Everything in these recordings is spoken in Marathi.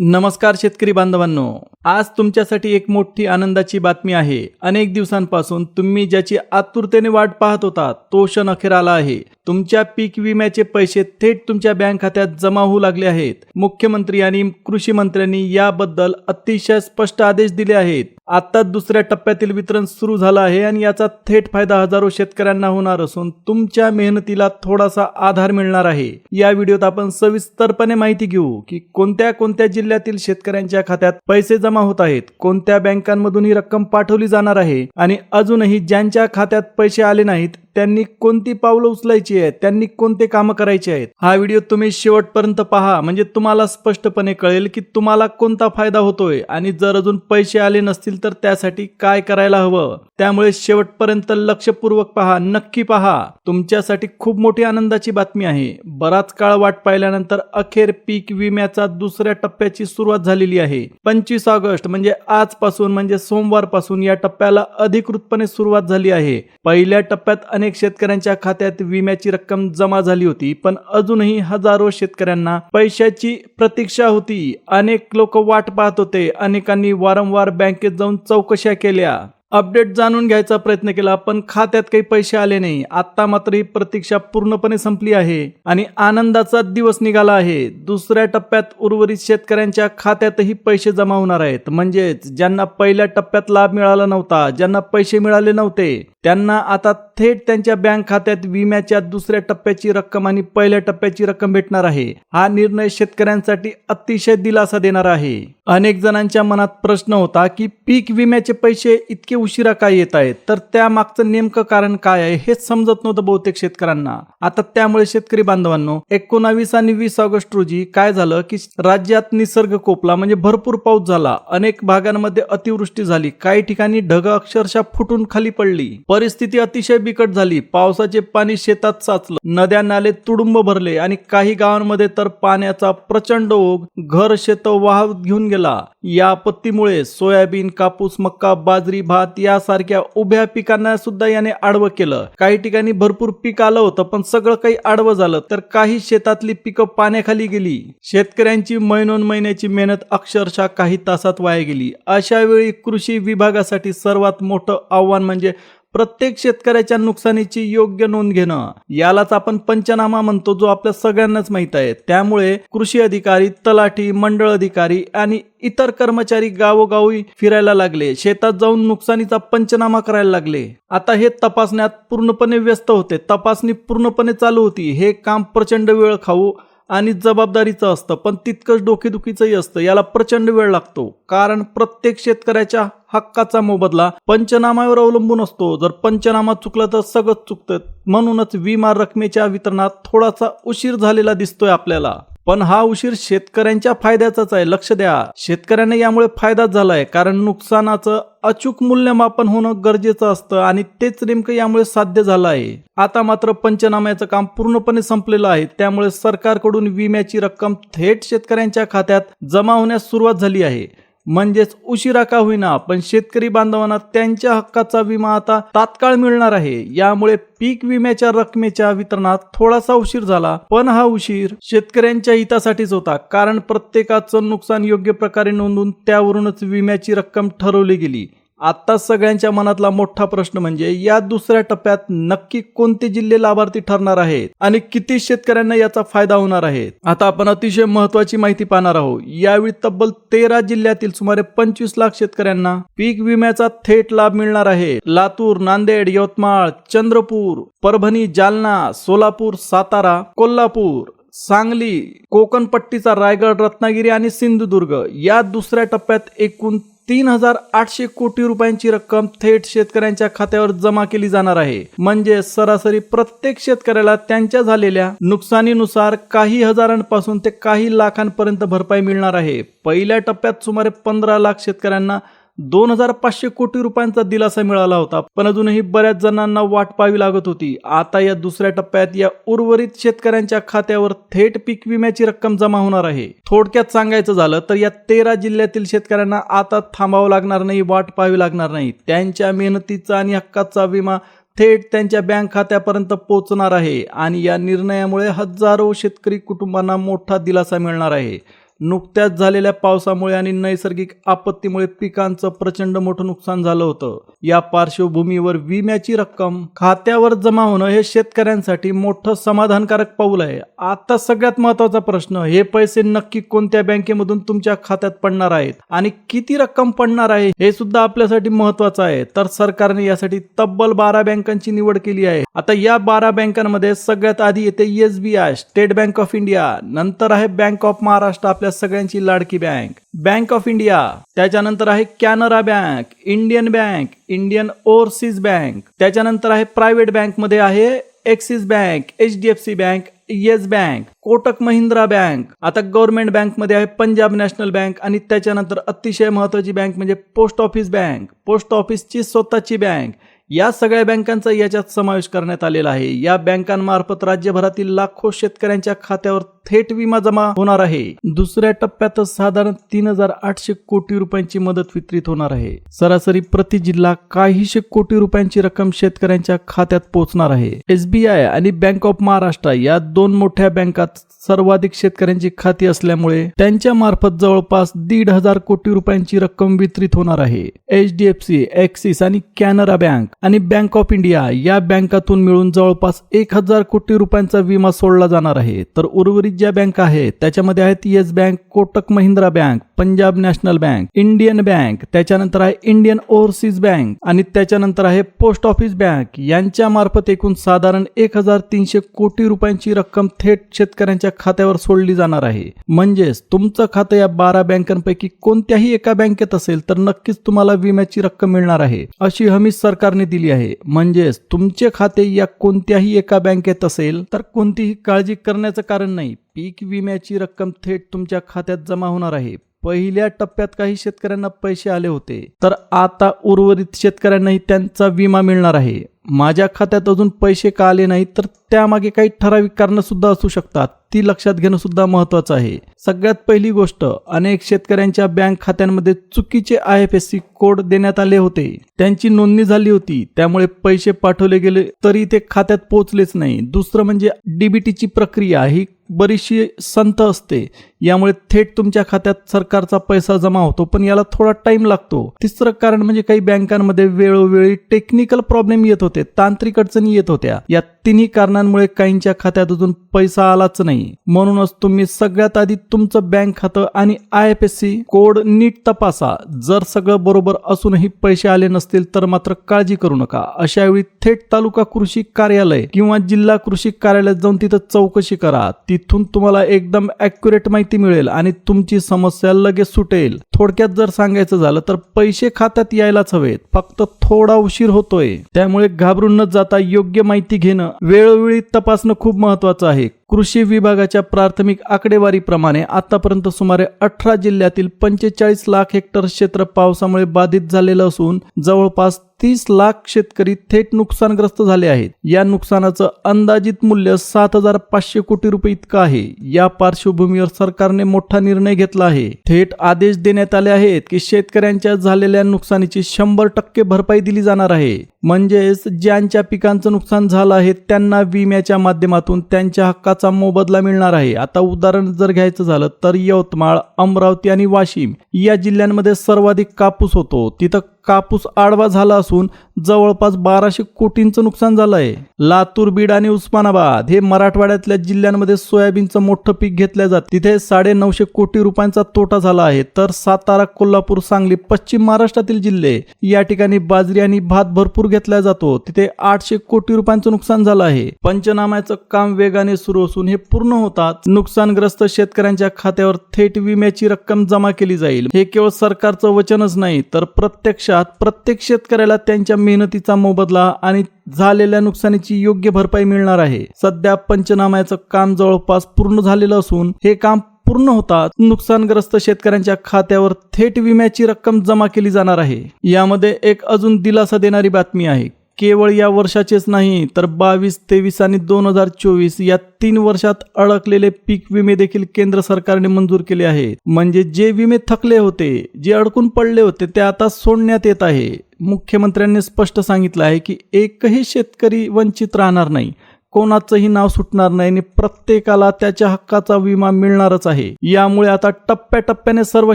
नमस्कार शेतकरी बांधवांनो. आज तुमच्यासाठी एक मोठी आनंदाची बातमी आहे. अनेक दिवसांपासून तुम्ही ज्याची आतुरतेने वाट पाहत होता तो क्षण अखेर आला आहे. तुमच्या पीक विम्याचे पैसे थेट तुमच्या बँक खात्यात जमा होऊ लागले आहेत. मुख्यमंत्री आणि कृषी मंत्र्यांनी याबद्दल अतिशय स्पष्ट आदेश दिले आहेत. आता दुसऱ्या टप्प्यातील वितरण सुरू झालं आहे आणि याचा थेट फायदा हजारो शेतकऱ्यांना होणार असून तुमच्या मेहनतीला थोडासा आधार मिळणार आहे. या व्हिडिओत आपण सविस्तरपणे माहिती घेऊ की कोणत्या कोणत्या जिल्ह्यातील शेतकऱ्यांच्या खात्यात पैसे जमा होत आहेत कोणत्या बँकांमधून ही रक्कम पाठवली जाणार आहे आणि अजूनही ज्यांच्या खात्यात पैसे आले नाहीत त्यांनी कोणती पावलं उचलायची आहेत? त्यांनी कोणते कामं करायचे आहेत? हा व्हिडिओ तुम्ही शेवटपर्यंत पहा. म्हणजे तुम्हाला स्पष्टपणे कळेल की तुम्हाला कोणता फायदा होतोय आणि जर अजून पैसे आले नसतील तर त्यासाठी काय करायला हवं? त्यामुळे शेवटपर्यंत लक्षपूर्वक पहा. नक्की पहा. तुमच्यासाठी खूप मोठी आनंदाची बातमी आहे. बराच काळ वाट पाहिल्यानंतर अखेर पीक विम्याचा दुसऱ्या टप्प्याची सुरुवात झालेली आहे. पंचवीस ऑगस्ट म्हणजे आजपासून म्हणजे सोमवारपासून या टप्प्याला अधिकृतपणे सुरुवात झाली आहे. पहिल्या टप्प्यात अनेक शेतकऱ्यांच्या खात्यात विम्याची रक्कम जमा झाली होती पण अजूनही हजारो शेतकऱ्यांना पैशाची प्रतीक्षा होती. अनेक लोक वाट पाहत होते. अनेकांनी वारंवार बँकेत जाऊन चौकशा केल्या. अपडेट जाणून घ्यायचा प्रयत्न केला पण खात्यात काही पैसे आले नाही. आता मात्र ही प्रतीक्षा पूर्णपणे संपली आहे आणि आनंदाचा दिवस निघाला आहे. दुसऱ्या टप्प्यात उर्वरित शेतकऱ्यांच्या खात्यातही पैसे जमा होणार आहेत. म्हणजेच ज्यांना पहिल्या टप्प्यात लाभ मिळाला नव्हता ज्यांना पैसे मिळाले नव्हते त्यांना आता थेट त्यांच्या बँक खात्यात विम्याच्या दुसऱ्या टप्प्याची रक्कम आणि पहिल्या टप्प्याची रक्कम भेटणार आहे. हा निर्णय शेतकऱ्यांसाठी अतिशय दिलासा देणार आहे. अनेक जणांच्या मनात प्रश्न होता की पीक विम्याचे पैसे इतके उशिरा काय येत आहेत? तर त्या मागचं नेमकं कारण काय आहे हेच समजत नव्हतं बहुतेक शेतकऱ्यांना. आता त्यामुळे शेतकरी बांधवांनो एकोणावीस आणि वीस ऑगस्ट रोजी काय झालं की राज्यात निसर्ग कोपला म्हणजे भरपूर पाऊस झाला. अनेक भागांमध्ये अतिवृष्टी झाली. काही ठिकाणी ढग अक्षरशः फुटून खाली पडली. परिस्थिती अतिशय बिकट झाली. पावसाचे पाणी शेतात साचलं. नद्या नाले तुडुंब भरले आणि काही गावांमध्ये तर पाण्याचा प्रचंड ओघ घर शेत वाहत घेऊन गेला. या आपत्तीमुळे सोयाबीन कापूस मक्का बाजरी भात यासारख्या उभ्या पिकांना सुद्धा याने आडवं केलं. काही ठिकाणी भरपूर पीक आलं होतं पण सगळं काही आडवं झालं तर काही शेतातली पिकं पाण्याखाली गेली. शेतकऱ्यांची महिनोन महिन्याची मेहनत अक्षरशः काही तासात वाया गेली. अशा वेळी कृषी विभागासाठी सर्वात मोठं आव्हान म्हणजे प्रत्येक शेतकऱ्याच्या नुकसानीची योग्य नोंद घेणं. यालाच आपण पंचनामा म्हणतो जो आपल्या सगळ्यांनाच माहीत आहे. त्यामुळे कृषी अधिकारी तलाठी मंडळ अधिकारी आणि इतर कर्मचारी गावोगावी फिरायला लागले. शेतात जाऊन नुकसानीचा पंचनामा करायला लागले. आता हे तपासण्यात पूर्णपणे व्यस्त होते. तपासणी पूर्णपणे चालू होती. हे काम प्रचंड वेळ खाऊ आणि जबाबदारीचं असतं पण तितकंच डोकेदुखीचंही असतं. याला प्रचंड वेळ लागतो. कारण प्रत्येक शेतकऱ्याच्या हक्काचा मोबदला पंचनामावर अवलंबून असतो. जर पंचनामा चुकला तर सगळंच चुकतं म्हणूनच विमा रकमेच्या वितरणात थोडासा उशीर झालेला दिसतोय आपल्याला. पण हा उशीर शेतकऱ्यांच्या फायद्याचाच आहे. लक्ष द्या. शेतकऱ्यांना यामुळे फायदाच झालाय. कारण नुकसानाचं अचूक मूल्यमापन होणं गरजेचं असतं आणि तेच नेमकं यामुळे साध्य झालं आहे आता मात्र पंचनाम्याचं काम पूर्णपणे संपलेलं आहे. त्यामुळे सरकारकडून विम्याची रक्कम थेट शेतकऱ्यांच्या खात्यात जमा होण्यास सुरुवात झाली आहे. म्हणजेच उशिरा का होईना पण शेतकरी बांधवांना त्यांच्या हक्काचा विमा आता तात्काळ मिळणार आहे. यामुळे पीक विम्याच्या रकमेच्या वितरणात थोडासा उशीर झाला पण हा उशीर शेतकऱ्यांच्या हितासाठीच होता कारण प्रत्येकाचं नुकसान योग्य प्रकारे नोंदून त्यावरूनच विम्याची रक्कम ठरवली गेली. आता सगळ्यांच्या मनातला मोठा प्रश्न म्हणजे या दुसऱ्या टप्प्यात नक्की कोणते जिल्हे लाभार्थी ठरणार आहेत आणि किती शेतकऱ्यांना याचा फायदा होणार आहे? आता आपण अतिशय महत्वाची माहिती पाहणार आहोत. यावेळी तब्बल तेरा जिल्ह्यातील सुमारे पंचवीस लाख शेतकऱ्यांना पीक विम्याचा थेट लाभ मिळणार आहे. लातूर नांदेड यवतमाळ चंद्रपूर परभणी जालना सोलापूर सातारा कोल्हापूर सांगली कोकण पट्टीचा रायगड रत्नागिरी आणि सिंधुदुर्ग या दुसऱ्या टप्प्यात एकूण तीन हजार आठशे कोटी रुपयांची रक्कम थेट शेतकऱ्यांच्या खात्यावर जमा केली जाणार आहे. म्हणजे सरासरी प्रत्येक शेतकऱ्याला त्यांच्या झालेल्या नुकसानीनुसार काही हजारांपासून ते काही लाखांपर्यंत भरपाई मिळणार आहे. पहिल्या टप्प्यात सुमारे पंधरा लाख शेतकऱ्यांना दोन हजार पाचशे कोटी रुपयांचा दिलासा मिळाला होता पण अजूनही बऱ्याच जणांना वाट पाहावी लागत होती. आता या दुसऱ्या टप्प्यात या उर्वरित शेतकऱ्यांच्या खात्यावर थेट पीक विम्याची रक्कम जमा होणार आहे. थोडक्यात सांगायचं झालं तर या तेरा जिल्ह्यातील शेतकऱ्यांना आता थांबावं लागणार नाही वाट पाहावी लागणार नाही. त्यांच्या मेहनतीचा आणि हक्काचा विमा थेट त्यांच्या बँक खात्यापर्यंत पोहोचणार आहे आणि या निर्णयामुळे हजारो शेतकरी कुटुंबांना मोठा दिलासा मिळणार आहे. नुकत्याच झालेल्या पावसामुळे आणि नैसर्गिक आपत्तीमुळे पिकांचं प्रचंड मोठं नुकसान झालं होतं. या पार्श्वभूमीवर विम्याची रक्कम खात्यावर जमा होणं हे शेतकऱ्यांसाठी मोठं समाधानकारक पाऊल आहे. आता सगळ्यात महत्त्वाचा प्रश्न हे पैसे नक्की कोणत्या बँकेमधून तुमच्या खात्यात पडणार आहेत आणि किती रक्कम पडणार आहे हे सुद्धा आपल्यासाठी महत्वाचं आहे. तर सरकारने यासाठी तब्बल बारा बँकांची निवड केली आहे. आता या बारा बँकांमध्ये सगळ्यात आधी येते SBI State Bank of India नंतर आहे बँक ऑफ महाराष्ट्र आपल्या सगळ्यांची लाडकी बँक. Bank of India. त्याच्यानंतर आहे Canara bank Indian bank Indian overseas bank. त्याच्यानंतर आहे प्रायव्हेट बँकमध्ये आहे Axis bank H D F C bank Yes bank Kotak Mahindra bank. आता गव्हर्नमेंट बँकमध्ये आहे पंजाब नॅशनल बँक आणि त्याच्यानंतर अतिशय महत्वाची बँक म्हणजे पोस्ट ऑफिस बँक. पोस्ट ऑफिसची स्वतःची बँक. या सगळ्या बँकांचा याच्यात समावेश करण्यात आलेला आहे. या बँकांमार्फत राज्यभरातील लाखो शेतकऱ्यांच्या खात्यावर थेट विमा जमा होणार आहे. दुसऱ्या टप्प्यात साधारण तीन हजार आठशे कोटी रुपयांची मदत वितरित होणार आहे. सरासरी प्रति जिल्हा काहीशे कोटी रुपयांची रक्कम शेतकऱ्यांच्या खात्यात पोहोचणार आहे. एसबीआय आणि बँक ऑफ महाराष्ट्र या दोन मोठ्या बँकात सर्वाधिक शेतकऱ्यांची खाती असल्यामुळे त्यांच्या मार्फत जवळपास दीड हजार कोटी रुपयांची रक्कम वितरित होणार आहे. H D F C Axis आणि कॅनरा बँक आणि बँक ऑफ इंडिया या बँकातून मिळून जवळपास एक हजार कोटी रुपयांचा विमा सोडला जाणार आहे. तर उर्वरित ज्या बँक आहेत त्याच्यामध्ये आहेत Yes bank Kotak Mahindra bank Punjab national bank Indian bank त्याच्यानंतर आहे इंडियन ओव्हरसीज बँक आणि त्याच्यानंतर आहे पोस्ट ऑफिस बँक. यांच्या मार्फत एकूण साधारण एक हजार तीनशे कोटी रुपयांची रक्कम थेट शेतकऱ्यांच्या खात्यावर सोडली जाणार आहे. म्हणजेच तुमचं खातं या बारा बँकांपैकी कोणत्याही एका बँकेत असेल तर नक्कीच तुम्हाला विम्याची रक्कम मिळणार आहे अशी हमी सरकारने दिली आहे. म्हणजेच तुमचे खाते या कोणत्याही एका बँकेत असेल तर कोणतीही काळजी करण्याचं कारण नाही. पीक विम्याची रक्कम थेट तुमच्या खात्यात जमा होणार आहे. पहिल्या टप्प्यात काही शेतकऱ्यांना पैसे आले होते. तर आता उर्वरित शेतकऱ्यांनाही त्यांचा विमा मिळणार आहे. माझ्या खात्यात अजून पैसे का आले नाही तर त्यामागे काही ठराविक कारणं सुद्धा असू शकतात. ती लक्षात घेणं सुद्धा महत्वाचं आहे. सगळ्यात पहिली गोष्ट अनेक शेतकऱ्यांच्या बँक खात्यांमध्ये चुकीचे I F S C code देण्यात आले होते. त्यांची नोंदणी झाली होती. त्यामुळे पैसे पाठवले गेले तरी ते खात्यात पोहोचलेच नाही. दुसरं म्हणजे डीबीटीची प्रक्रिया ही बरीचशी संत असते. यामुळे थेट तुमच्या खात्यात सरकारचा पैसा जमा होतो पण याला थोडा टाइम लागतो. तिसरं कारण म्हणजे काही बँकांमध्ये वेळोवेळी टेक्निकल प्रॉब्लेम येत होते तांत्रिक अडचणी येत होत्या. या तिन्ही कारणांमुळे काहींच्या खात्यात अजून पैसा आलाच नाही. म्हणूनच तुम्ही सगळ्यात आधी तुमचं बँक खातं आणि I F S C code नीट तपासा. जर सगळं बरोबर असूनही पैसे आले नसतील तर मात्र काळजी करू नका. अशा वेळी थेट तालुका कृषी कार्यालय किंवा जिल्हा कृषी कार्यालयात जाऊन तिथं चौकशी करा. तिथून तुम्हाला एकदम अॅक्युरेट माहिती मिळेल आणि तुमची समस्या लगेच सुटेल. थोडक्यात जर सांगायचं झालं तर पैसे खात्यात यायलाच हवेत. फक्त थोडा उशीर होतोय. त्यामुळे घाबरून न जाता योग्य माहिती घेणं वेळोवेळी तपासणं खूप महत्वाचं आहे. कृषी विभागाच्या प्राथमिक आकडेवारीप्रमाणे आतापर्यंत सुमारे अठरा जिल्ह्यातील पंचेचाळीस लाख हेक्टर क्षेत्र पावसामुळे बाधित झालेलं असून जवळपास तीस लाख शेतकरी थेट नुकसानग्रस्त झाले आहेत. या नुकसानाचं अंदाजित मूल्य सात हजार पाचशे कोटी रुपये इतकं आहे. या पार्श्वभूमीवर सरकारने मोठा निर्णय घेतला आहे. थेट आदेश देण्यात आले आहेत की शेतकऱ्यांच्या झालेल्या नुकसानीची शंभर टक्के भरपाई दिली जाणार आहे. म्हणजेच ज्यांच्या पिकांचं नुकसान झालं आहे त्यांना विम्याच्या माध्यमातून त्यांच्या हक्काचा मोबदला मिळणार आहे. आता उदाहरण जर घ्यायचं झालं तर यवतमाळ अमरावती आणि वाशिम या जिल्ह्यांमध्ये सर्वाधिक कापूस होतो. तिथं कापूस आडवा झाला असून जवळपास बाराशे कोटींचं नुकसान झालं आहे लातूर बीड आणि उस्मानाबाद हे मराठवाड्यातल्या जिल्ह्यांमध्ये सोयाबीनचं मोठं पीक घेतलं जातं. तिथे साडे नऊशे कोटी रुपयांचा तोटा झाला आहे. तर सातारा कोल्हापूर सांगली पश्चिम महाराष्ट्रातील जिल्हे या ठिकाणी बाजरी आणि भात भरपूर घेतला जातो. तिथे आठशे कोटी रुपयांचं नुकसान झालं आहे. पंचनाम्याचं काम वेगाने सुरू असून हे पूर्ण होतात नुकसानग्रस्त शेतकऱ्यांच्या खात्यावर थेट विम्याची रक्कम जमा केली जाईल. हे केवळ सरकारचं वचनच नाही तर प्रत्यक्षात प्रत्येक शेतकऱ्याला त्यांच्या मेहनतीचा मोबदला आणि झालेल्या नुकसानीची योग्य भरपाई मिळणार आहे. सध्या पंचनाम्याचं काम जवळपास पूर्ण झालेलं असून हे काम पूर्ण होतात नुकसानग्रस्त शेतकऱ्यांच्या खात्यावर थेट विम्याची रक्कम जमा केली जाणार आहे. यामध्ये एक अजून दिलासा देणारी बातमी आहे. केवळ या वर्षाचेच नाही तर बावीस तेवीस आणि दोन हजार चोवीस या तीन वर्षात अडकलेले पीक विमे देखील केंद्र सरकारने मंजूर केले आहेत. म्हणजे जे विमे थकले होते जे अडकून पडले होते ते आता सोडण्यात येत आहे. मुख्यमंत्र्यांनी स्पष्ट सांगितलं आहे की एकही शेतकरी वंचित राहणार नाही. कोणाचंही नाव सुटणार नाही आणि प्रत्येकाला त्याच्या हक्काचा विमा मिळणारच आहे. यामुळे आता टप्प्याटप्प्याने सर्व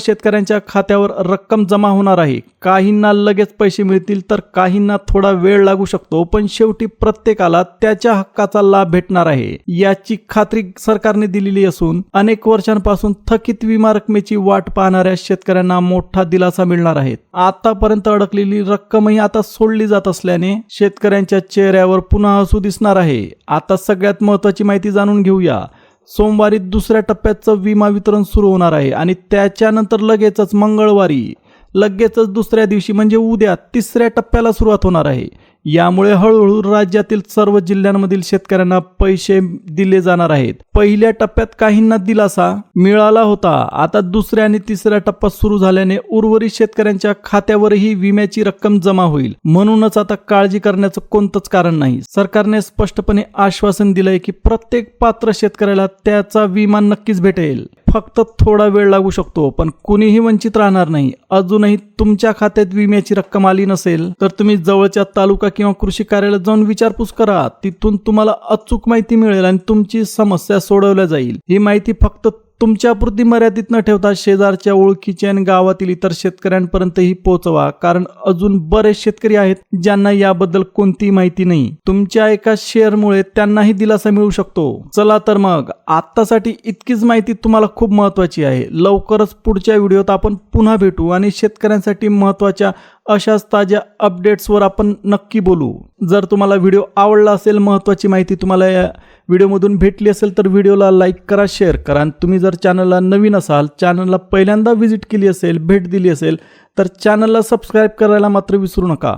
शेतकऱ्यांच्या खात्यावर रक्कम जमा होणार आहे. काहींना लगेच पैसे मिळतील तर काहींना थोडा वेळ लागू शकतो पण शेवटी प्रत्येकाला त्याच्या हक्काचा लाभ भेटणार आहे. याची खात्री सरकारने दिलेली असून अनेक वर्षांपासून थकीत विमा रकमेची वाट पाहणाऱ्या शेतकऱ्यांना मोठा दिलासा मिळणार आहे. आतापर्यंत अडकलेली रक्कमही आता सोडली जात असल्याने शेतकऱ्यांच्या चेहऱ्यावर पुन्हा हसू दिसणार आहे. आता सगळ्यात महत्वाची माहिती जाणून घेऊया. सोमवारी दुसऱ्या टप्प्याचं विमा वितरण सुरू होणार आहे आणि त्याच्यानंतर लगेचच मंगळवारी लगेचच दुसऱ्या दिवशी म्हणजे उद्या तिसऱ्या टप्प्याला सुरुवात होणार आहे. यामुळे हळूहळू राज्यातील सर्व जिल्ह्यांमधील शेतकऱ्यांना पैसे दिले जाणार आहेत. पहिल्या टप्प्यात काहींना दिलासा मिळाला होता. आता दुसऱ्या आणि तिसऱ्या टप्पा सुरू झाल्याने उर्वरित शेतकऱ्यांच्या खात्यावरही विम्याची रक्कम जमा होईल. म्हणूनच आता काळजी करण्याचं कोणतंच कारण नाही. सरकारने स्पष्टपणे आश्वासन दिलंय की प्रत्येक पात्र शेतकऱ्याला त्याचा विमा नक्कीच भेटेल. फक्त थोडा वेळ लागू शकतो पण कुणीही वंचित राहणार नाही. अजूनही तुमच्या खात्यात विम्याची रक्कम आली नसेल तर तुम्ही जवळच्या तालुका किंवा कृषी कार्यालयात जाऊन विचारपूस करा. तिथून तुम्हाला अचूक माहिती मिळेल आणि तुमची समस्या सोडवल्या जाईल. ही माहिती फक्त तुमच्यापुरती मर्यादित न ठेवता शेजारच्या ओळखीचे आणि गावातील इतर शेतकऱ्यांपर्यंतही पोहोचवा. कारण अजून बरेच शेतकरी आहेत ज्यांना याबद्दल कोणतीही माहिती नाही. तुमच्या एका शेअरमुळे त्यांनाही दिलासा मिळू शकतो. चला तर मग आत्तासाठी इतकीच माहिती तुम्हाला खूप महत्वाची आहे. लवकरच पुढच्या व्हिडिओत आपण पुन्हा भेटू आणि शेतकऱ्यांसाठी महत्त्वाच्या अशाच ताज्या अपडेट्सवर आपण नक्की बोलू. जर तुम्हाला व्हिडिओ आवडला असेल महत्त्वाची माहिती तुम्हाला या व्हिडिओमधून भेटली असेल तर व्हिडिओला लाईक करा शेअर करा. आणि तुम्ही जर चॅनलला नवीन असाल चॅनलला पहिल्यांदा व्हिजिट केली असेल भेट दिली असेल तर चॅनलला सबस्क्राईब करायला मात्र विसरू नका.